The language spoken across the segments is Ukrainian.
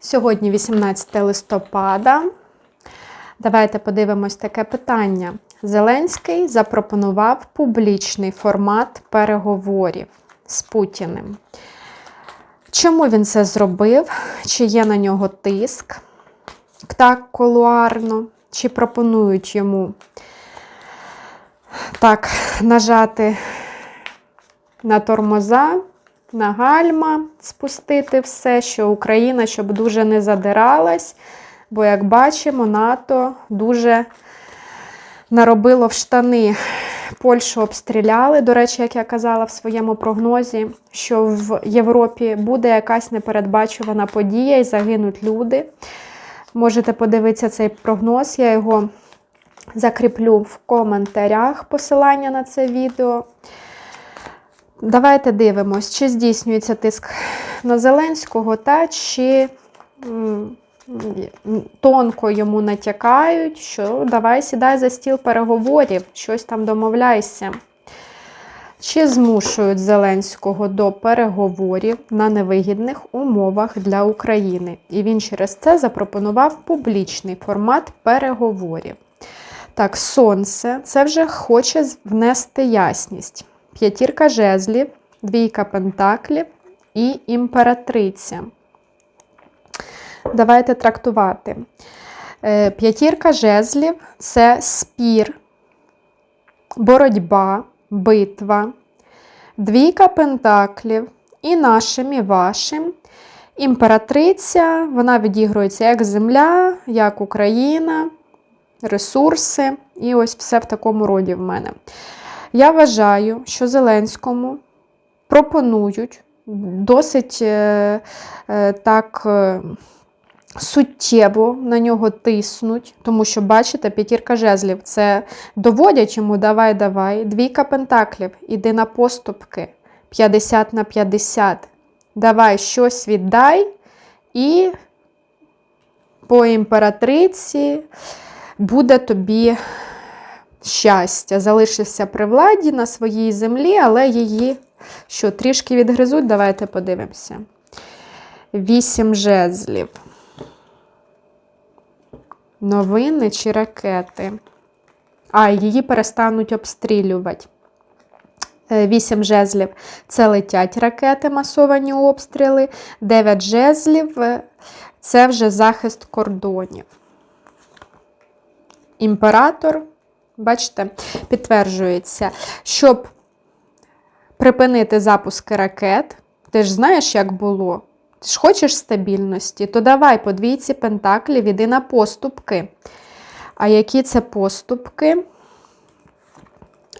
Сьогодні 18 листопада. Давайте подивимось таке питання. Зеленський запропонував публічний формат переговорів з Путіним. Чому він це зробив? Чи є на нього тиск так колуарно? Чи пропонують йому так нажати на тормоза, на гальма, спустити все, що Україна, щоб дуже не задиралась, бо, як бачимо, НАТО дуже наробило в штани. Польщу обстріляли. До речі, як я казала в своєму прогнозі, що в Європі буде якась непередбачувана подія і загинуть люди. Можете подивитися цей прогноз, я його закріплю в коментарях посилання на це відео. Давайте дивимось, чи здійснюється тиск на Зеленського, та чи тонко йому натякають, що давай сідай за стіл переговорів, щось там домовляйся. Чи змушують Зеленського до переговорів на невигідних умовах для України? І він через це запропонував публічний формат переговорів. Так, сонце це вже хоче внести ясність. П'ятірка жезлів, двійка пентаклів і імператриця. Давайте трактувати. Е, П'ятірка жезлів це спір, боротьба, битва, двійка пентаклів і нашим, і вашим. Імператриця, вона відігрується як земля, як Україна, ресурси. І ось все в такому роді в мене. Я вважаю, що Зеленському пропонують досить е, е, так е, суттєво на нього тиснуть, тому що, бачите, п'ятірка жезлів це доводять йому давай, давай. Двійка пентаклів, іди на поступки 50 на 50. Давай щось віддай, і по імператриці буде тобі щастя. Залишишся при владі на своїй землі, але її що, трішки відгризуть, давайте подивимося. Вісім жезлів. Новини чи ракети. А, її перестануть обстрілювати. Е, Вісім жезлів це летять ракети, масовані обстріли. Дев'ять жезлів е, це вже захист кордонів. Імператор, бачите, підтверджується, щоб припинити запуски ракет, ти ж знаєш, як було. Ти ж хочеш стабільності, то давай по двійці пентаклів іди на поступки. А які це поступки?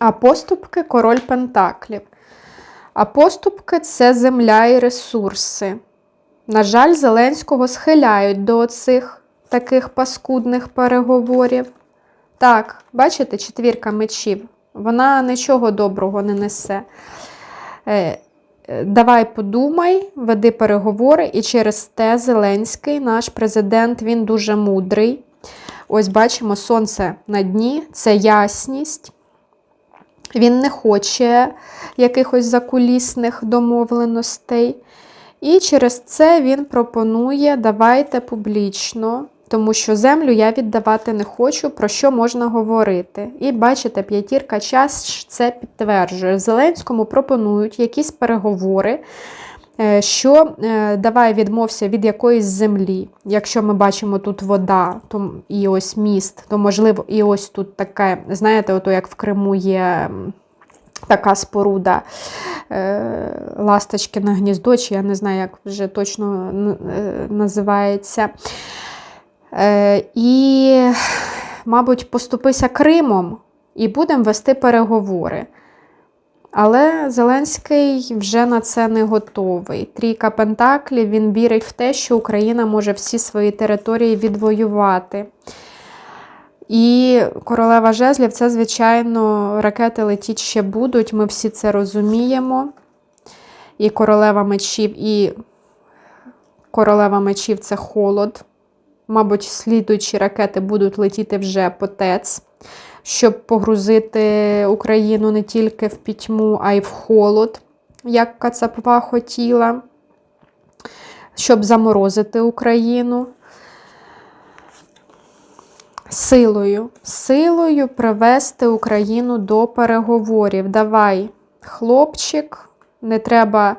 А поступки король пентаклів. А поступки це земля і ресурси. На жаль, Зеленського схиляють до цих таких паскудних переговорів. Так, бачите, четвірка мечів. Вона нічого доброго не несе. Е, Давай подумай, веди переговори, і через те Зеленський, наш президент, він дуже мудрий. Ось бачимо, сонце на дні це ясність. Він не хоче якихось закулісних домовленостей. І через це він пропонує давайте публічно, тому що землю я віддавати не хочу, про що можна говорити. І бачите, п'ятірка час це підтверджує. Зеленському пропонують якісь переговори, е, що е, давай відмовся від якоїсь землі. Якщо ми бачимо тут вода то і ось міст, то можливо і ось тут таке, знаєте, ото як в Криму є. Така споруда е, Ласточкине гніздо, чи я не знаю, як вже точно називається. Е, і, мабуть, поступися Кримом і будемо вести переговори. Але Зеленський вже на це не готовий. Трійка Пентаклів він вірить в те, що Україна може всі свої території відвоювати. І королева жезлів це, звичайно, ракети летіть ще будуть. Ми всі це розуміємо. І королева мечів, і королева мечів це холод. Мабуть, слідуючі ракети будуть летіти вже по ТЕЦ, щоб погрузити Україну не тільки в пітьму, а й в холод, як Кацапова хотіла. щоб заморозити Україну. Силою, силою привести Україну до переговорів. Давай, хлопчик, не треба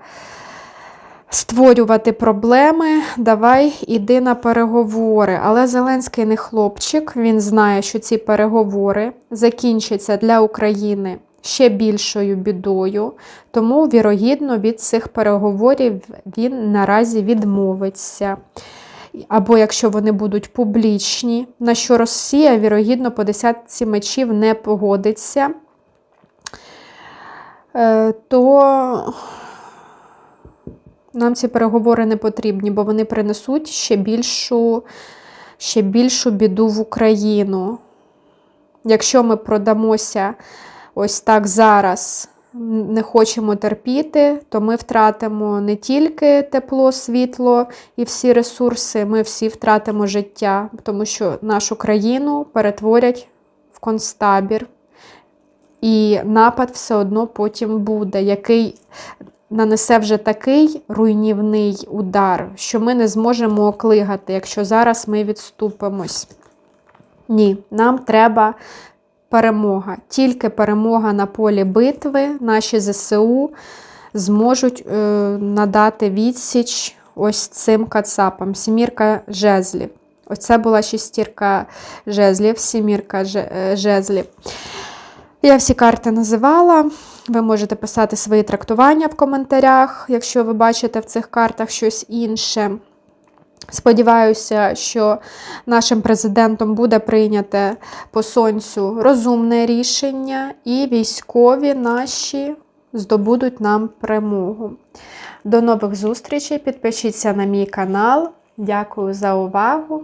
створювати проблеми. Давай іди на переговори. Але Зеленський не хлопчик, він знає, що ці переговори закінчаться для України ще більшою бідою, тому, вірогідно, від цих переговорів він наразі відмовиться. Або якщо вони будуть публічні, на що Росія, вірогідно, по десятці мечів не погодиться, е, то нам ці переговори не потрібні, бо вони принесуть ще більшу, ще більшу біду в Україну. Якщо ми продамося ось так зараз, не хочемо терпіти, то ми втратимо не тільки тепло, світло і всі ресурси, ми всі втратимо життя, тому що нашу країну перетворять в концтабір. І напад все одно потім буде, який нанесе вже такий руйнівний удар, що ми не зможемо оклигати, якщо зараз ми відступимось. Ні, нам треба перемога. Тільки перемога на полі битви, наші ЗСУ зможуть е, надати відсіч ось цим кацапам. Сімірка жезлів. Оце була шестірка жезлів, сімірка е, жезлів. Я всі карти називала. Ви можете писати свої трактування в коментарях, якщо ви бачите в цих картах щось інше. Сподіваюся, що нашим президентом буде прийняте по сонцю розумне рішення, і військові наші здобудуть нам перемогу. До нових зустрічей. Підпишіться на мій канал. Дякую за увагу.